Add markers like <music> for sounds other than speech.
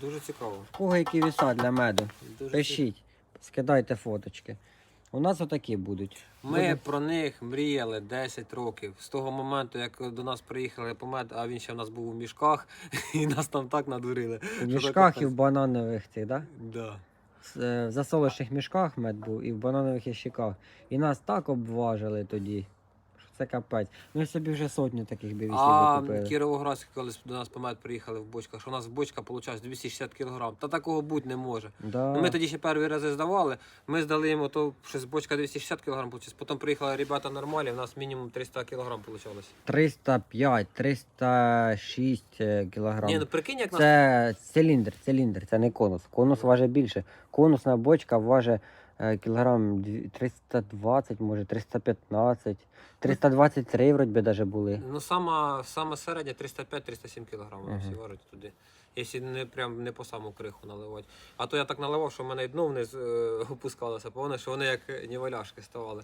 Дуже цікаво. Кого які віса для меду? Дуже Пишіть, скидайте фоточки. У нас отакі будуть. Ми Буде- про них мріяли 10 років. З того моменту, як до нас приїхали по мед, а він ще в нас був у мішках, <laughs> і нас там так надурили. В мішках і в бананових цих, да? Да. С- е, В засолочних мішках мед був і в бананових ящиках. І нас так обважили тоді. Це капець. Ми собі вже сотню таких бівісів А купили. Кіровоградські колись до нас по мед приїхали в бочках, що у нас бочка виходить 260 кг. Та такого бути не може. Да. Ну, ми тоді ще перші рази здавали. Ми здали їм ото щось бочка 260 кг, вийшло. Потім приїхали ребята нормальні, в нас мінімум 300 кг вийшло. 305, 306 е, кілограм. Ні, ну прикинь, як нас. Це циліндр, циліндр, це не конус. Конус важить більше. Конусна бочка важить кілограм 320, може 315, 323 вроді даже були. Ну, сама, саме середня 305-307 кг Мгм. всі важать туди. Якщо не прям не по саму криху наливати. А то я так наливав, що в мене і дно вниз е, опускалося, повне, що вони як нівеляшки ставали.